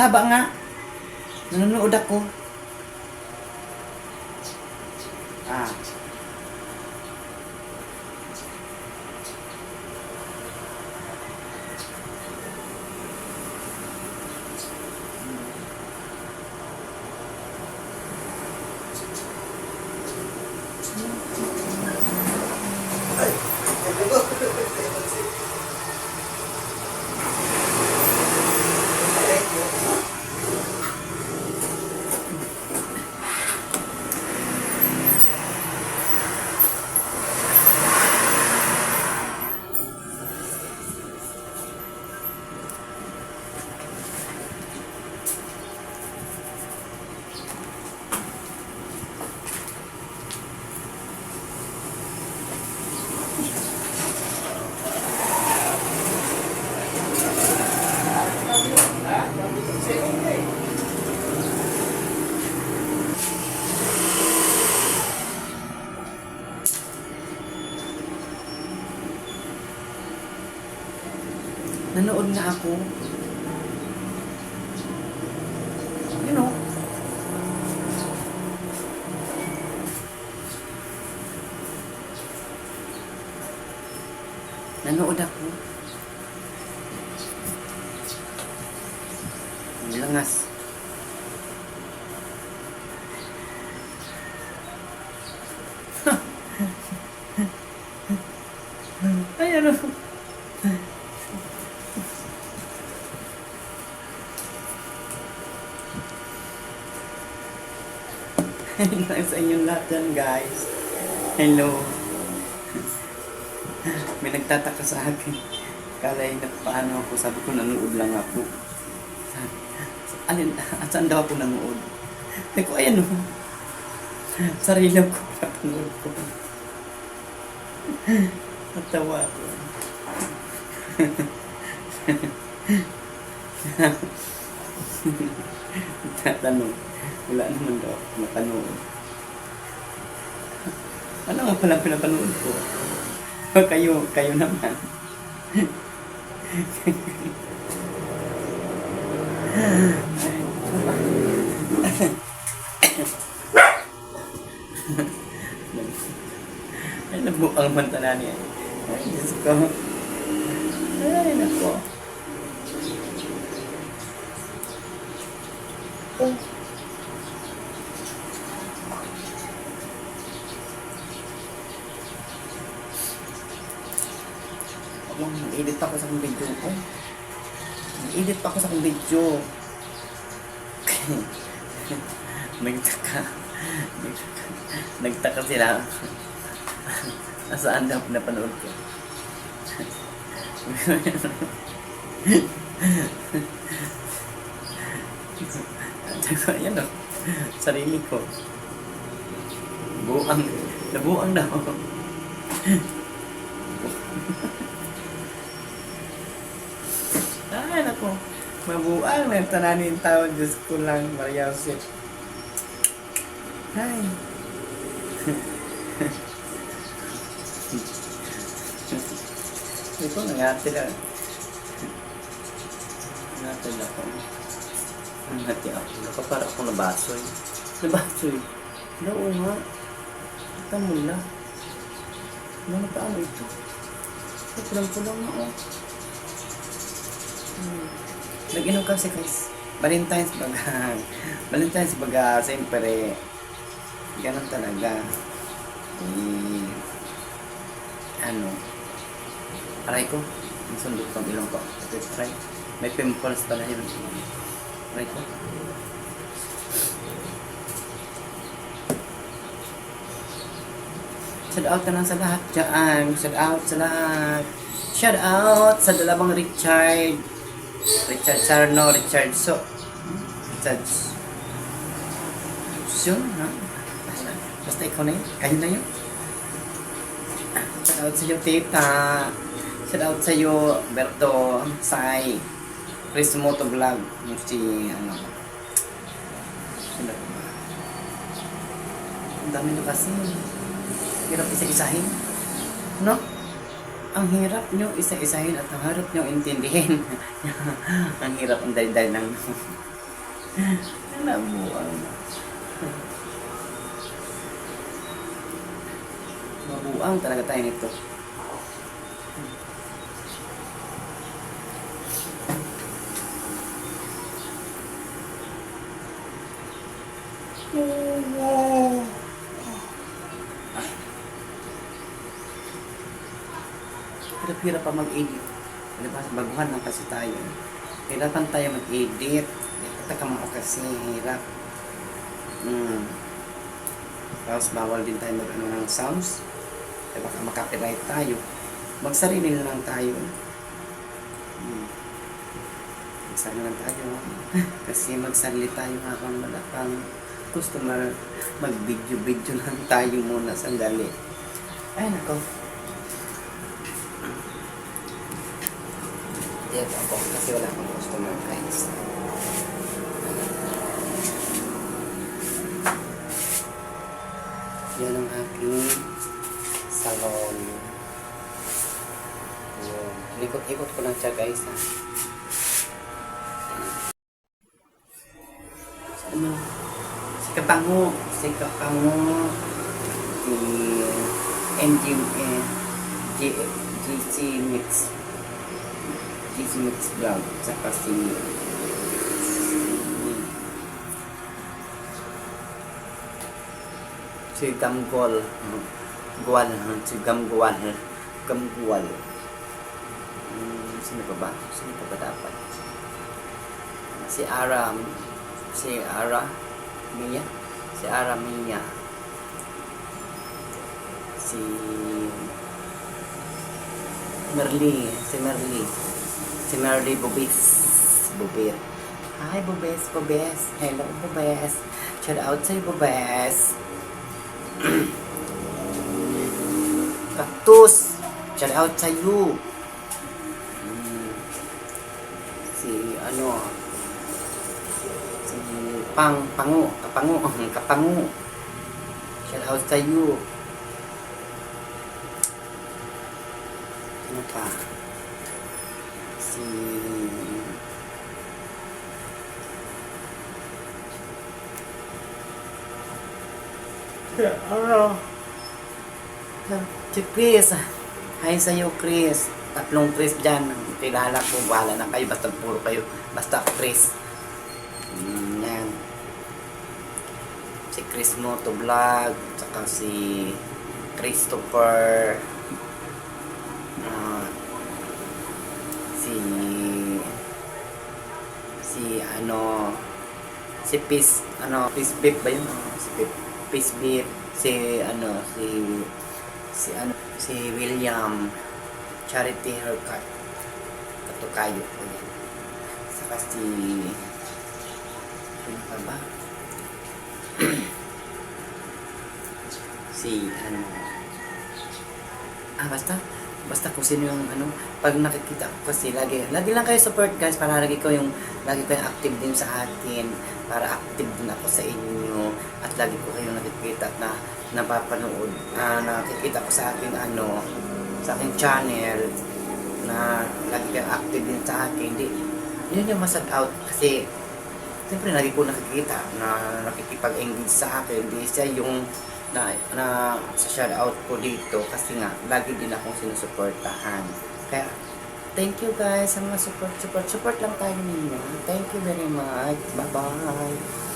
Taba nga. Nanonood ako. Nanood nga ako. You know. Nanood ako. Ang langas. Ay, ano? Hello sa inyong lahat dyan, guys. Hello. May nagtataka sa akin. Kala yung paano ako. Sabi ko, nanood lang ako. Alin, saan daw ako nanood? Sabi ko, ayan o. Sarili ko, napanood ko. Natawa ako. Tatanong. Wala naman daw napanood. Ano nga pala pinapanood ko? O kayo, kayo naman. Ay, nabuang mantala niya. Ay, Diyos ko. Ay, nako. Oh. Yung edit pa ako sa akong video ko. Edit pa ako sa akong video. Nagtaka. Nagtaka. Nagtaka sila. Nasaan daw napanood ko. Ayan o. Sarili ko. Buang. Nabuang daw. Ay, nako. Mabuang na yung tananin tao. Diyos ko lang, Maria Jose. Ay. Ito, nangati lang. Nangati lang ako. Nangati ako. Nakapara ako nabasoy. Nabasoy. Oo nga. Mula. Ano na paano ito? Ito, pulang-pulang na oh. Hmm. Nag-inom kasi guys. Valentine's baga. Valentine's baga, siyempre, ganun talaga. Eh, ano, aray ko, nasundot pang ilong ko. Ito, try. May pimples pala yun. Aray ko. Shout out ka lang sa lahat dyan. Shout out sa lahat. Shout out sa dalawang Richard. Richard Sarno, Richard So. Richard So, ha? Basta, ikaw na yun. Kayo na yun. Shout out sa iyo, tita. Shout out sa iyo, Berto, Sai, Chris Moto Vlog. Yung si, ano? Ang dami na kasi. Hirap isa-isahin. No? Ang hirap nyo isa-isahin at ang harap nyo intindihin. ang hirap ang dayday ng nabuang. Mabuang talaga tayo nito. Hirap-hirap pa mag-edit. Diba? Baguhan lang kasi tayo. Hirapan tayo mag-edit. Taka mo kasi hirap. Mm. Tapos bawal din tayo mag-ano ng sounds. Diba? Baka makapiright tayo. Magsarili na lang tayo. Mm. Magsarili lang tayo. kasi magsarili tayo habang wala pang customer. Mag-video-video lang tayo muna sandali. Ay, nako. Yan ako kasi wala akong customer guys. Yan ang aking salon. Yun. Ikot-ikot ko lang siya guys ha. Ano? Si Kapango. Si Kapango. Si NG, eh, G, GC Mix. GC Mix Vlog. Saka si si Gamgol. Guwal. Si Gamgual. Gamgual. Hmm, sino pa ba? Sino pa ba dapat? Si Ara. Si Ara. Mia. Si Ara Mia. Si Merly. Si Merly. Si Merly Bubis. Bubir. Hi, Bubes, Bubes. Hello, Bubes. Shout out sa'yo, Bubes. Cactus. Shout out sa'yo. Si, ano, si Pang, Pangu, Kapangu, Kapangu. Shout out sa'yo. Ano pa? Si... Ano? Si Chris. Hi sa'yo, Chris. Tatlong Chris dyan. Kilala ko. Wala na kayo. Basta puro kayo. Basta Chris. Mm, yan. Si Chris Moto Vlog. Tsaka si Christopher. Ah, si si ano si Peace ano Peace Beef ba yun? Ah, si Peace, Peace Beef si ano si si ano si William Charity Haircut katukayo ko yan saka si sino pa ba? Si ano ah basta basta kung sino yung ano pag nakikita ko kasi lagi lagi lang kayo support guys para lagi ko yung lagi ko yung active din sa akin para active din ako sa inyo at lagi ko kayong nakikita na napapanood ah, nakikita ko sa akin ano sa aking channel na lagi kayong active din sa akin. Hindi yun yung masag out kasi siyempre lagi ko nakikita na nakikipag-engage sa akin hindi siya yung na, na sa shout out ko dito kasi nga lagi din akong sinusuportahan kaya thank you guys sa mga support support support lang tayo ninyo. Thank you very much. Bye bye